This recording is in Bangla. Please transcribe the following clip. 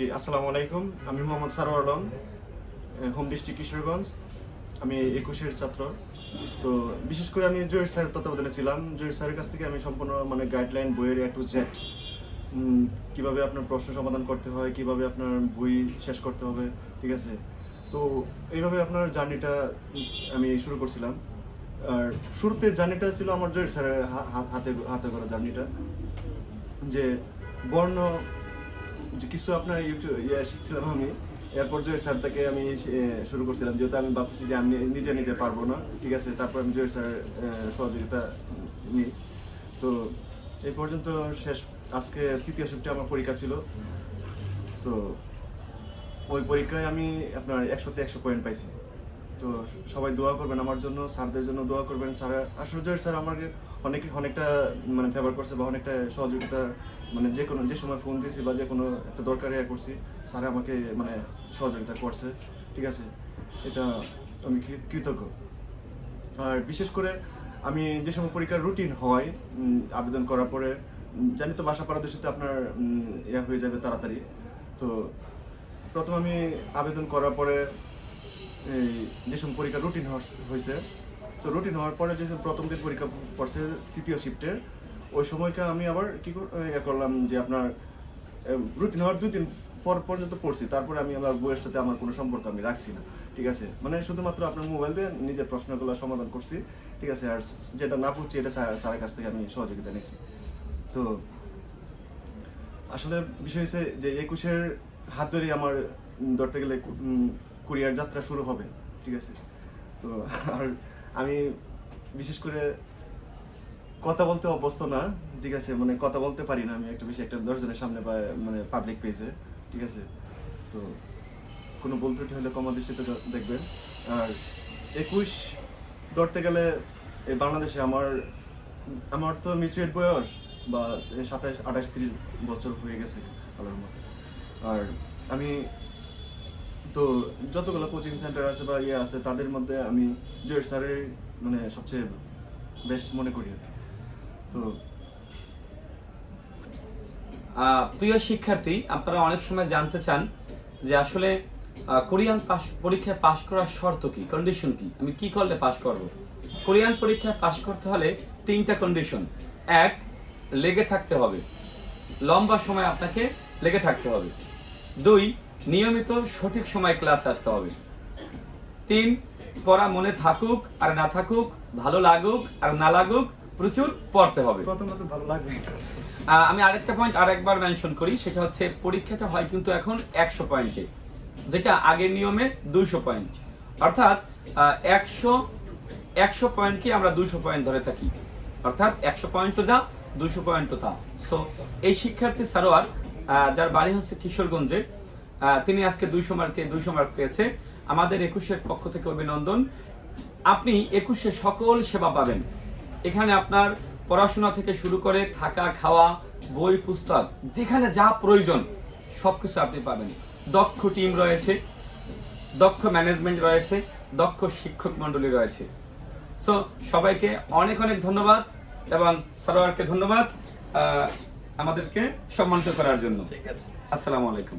জি, আসসালামু আলাইকুম। আমি মোহাম্মদ সারোয়ার আলম হোম ডিস্ট্রিক্ট কিশোরগঞ্জ। আমি একুশের ছাত্র। তো বিশেষ করে আমি জয়ের স্যারের তত্ত্বাবধানে ছিলাম। জয়ের স্যারের কাছ থেকে আমি সম্পূর্ণ মানে গাইডলাইন বইয়ের এ টু জেড কীভাবে আপনার প্রশ্ন সমাধান করতে হয়, কীভাবে আপনার বই শেষ করতে হবে, ঠিক আছে? তো এইভাবে আপনার জার্নিটা আমি শুরু করছিলাম। আর শুরুতে জার্নিটা ছিল আমার জয়ের স্যারের হাতে হাতে করা জার্নিটা। যে বর্ণ কিছু আপনার ইউটিউব ইয়ে শিখছিলাম আমি। এরপর জয়ের স্যার থেকে আমি শুরু করছিলাম। যেহেতু আমি ভাবতেছি যে আমি নিজে নিজে পারব না, ঠিক আছে? তারপর আমি জয়ের স্যার সহযোগিতা নিই। তো এই পর্যন্ত শেষ। আজকে তৃতীয় শিফটে আমার পরীক্ষা ছিল। তো ওই পরীক্ষায় আমি আপনার একশোতে একশো পয়েন্ট পাইছি। তো সবাই দোয়া করবেন আমার জন্য স্যারদের জন্য দোয়া করবেন। স্যার আসলে স্যার আমাকে অনেক অনেকটা মানে ফেভার করছে বা অনেকটা সহযোগিতা মানে যে কোনো যে সময় ফোন দিয়েছি বা যে কোনো একটা দরকারে করছি স্যার আমাকে মানে সহযোগিতা করছে। ঠিক আছে? এটা আমি কৃতজ্ঞ। আর বিশেষ করে আমি যে সময় পরীক্ষার রুটিন হয় আবেদন করার পরে জানি তো বাসা পারদর্শিতে আপনার উম, ইয়া হয়ে যাবে তাড়াতাড়ি। তো প্রথম আমি আবেদন করার পরে এই যে সময় পরীক্ষার রুটিন হয়েছে, তো রুটিন হওয়ার পরে যে প্রথম দিন পরীক্ষা পড়ছে তৃতীয় শিফটের ওই সময়টা আমি আবার কি কর- করলাম যে আপনার রুটিন হওয়ার দুই দিন পর পর্যন্ত পড়ছি, তারপরে আমি আমার বইয়ের সাথে আমার কোনো সম্পর্ক আমি রাখছি না, ঠিক আছে? মানে শুধুমাত্র আপনার মোবাইল দিয়ে নিজের প্রশ্নগুলো সমাধান করছি, ঠিক আছে? আর যেটা না পড়ছি এটা স্যার, স্যারের কাছ থেকে আমি সহযোগিতা নিয়েছি। তো আসলে বিষয় হচ্ছে যে একুশের হাত ধরে আমার ধরতে গেলে কুরিয়ার যাত্রা শুরু হবে, ঠিক আছে? তো আর আমি বিশেষ করে কথা বলতে অভ্যস্ত না, ঠিক আছে? মানে কথা বলতে পারি না, আমি একটা বেশি একটা দশজনের সামনে বা মানে পাবলিক পেজে ঠিক আছে? তো কোনো ত্রুটি হলে কমা দৃষ্টিতে দেখবেন। আর একুশ ধরতে গেলে এই বাংলাদেশে আমার আমার তো মিচুয়েট বয়স বা সাতাশ, আঠাশ, তিরিশ বছর হয়ে গেছে, আল্লাহর মতো আর আমি তো যতগুলো কোচিং সেন্টার আছে বা ইয়ে আছে, তাদের মধ্যে আমি জয়ের স্যারের মানে সবচেয়ে বেস্ট মনে করি আর তো প্রিয় শিক্ষার্থী, আপনারা অনেক সময় জানতে চান যে আসলে কোরিয়ান পাস পরীক্ষায় পাশ করার শর্ত কি কন্ডিশন কি? আমি কি করলে পাশ করব? কোরিয়ান পরীক্ষায় পাশ করতে হলে তিনটা কন্ডিশন এক, লেগে থাকতে হবে। লম্বা সময় আপনাকে লেগে থাকতে হবে। দুই নিয়মিত সঠিক সময় ক্লাস আসতে হবে। তিন পড়া মনে থাকুক আর না থাকুক ভালো লাগুক আর না লাগুক প্রচুর পড়তে হবে। প্রথমত ভালো লাগবে। আমি আরেকটা পয়েন্ট আরেকবার মেনশন করি সেটা হচ্ছে পরীক্ষাটা হয় কিন্তু এখন একশো পয়েন্টে যেটা আগের নিয়মে দুইশো পয়েন্ট অর্থাৎ একশো একশো পয়েন্টকে আমরা দুইশো পয়েন্ট ধরে থাকি। অর্থাৎ একশো পয়েন্টও যা দুইশো পয়েন্টও তা। সো এই শিক্ষার্থী সারোয়ার আহ, যার বাড়ি হচ্ছে কিশোরগঞ্জে তিনি আজকে দুইশো মার্কে দুইশো মার্ক পেয়েছে। আমাদের একুশের পক্ষ থেকে অভিনন্দন। আপনি একুশে সকল সেবা পাবেন। এখানে আপনার পড়াশোনা থেকে শুরু করে থাকা খাওয়া বই পুস্তক যেখানে যা প্রয়োজন সবকিছু আপনি পাবেন। দক্ষ টিম রয়েছে দক্ষ ম্যানেজমেন্ট রয়েছে দক্ষ শিক্ষক মণ্ডলী রয়েছে। সো সবাইকে অনেক অনেক ধন্যবাদ এবং সারোয়ারকে ধন্যবাদ আমাদেরকে সম্মানিত করার জন্য। ঠিক আছে। আসসালামু আলাইকুম।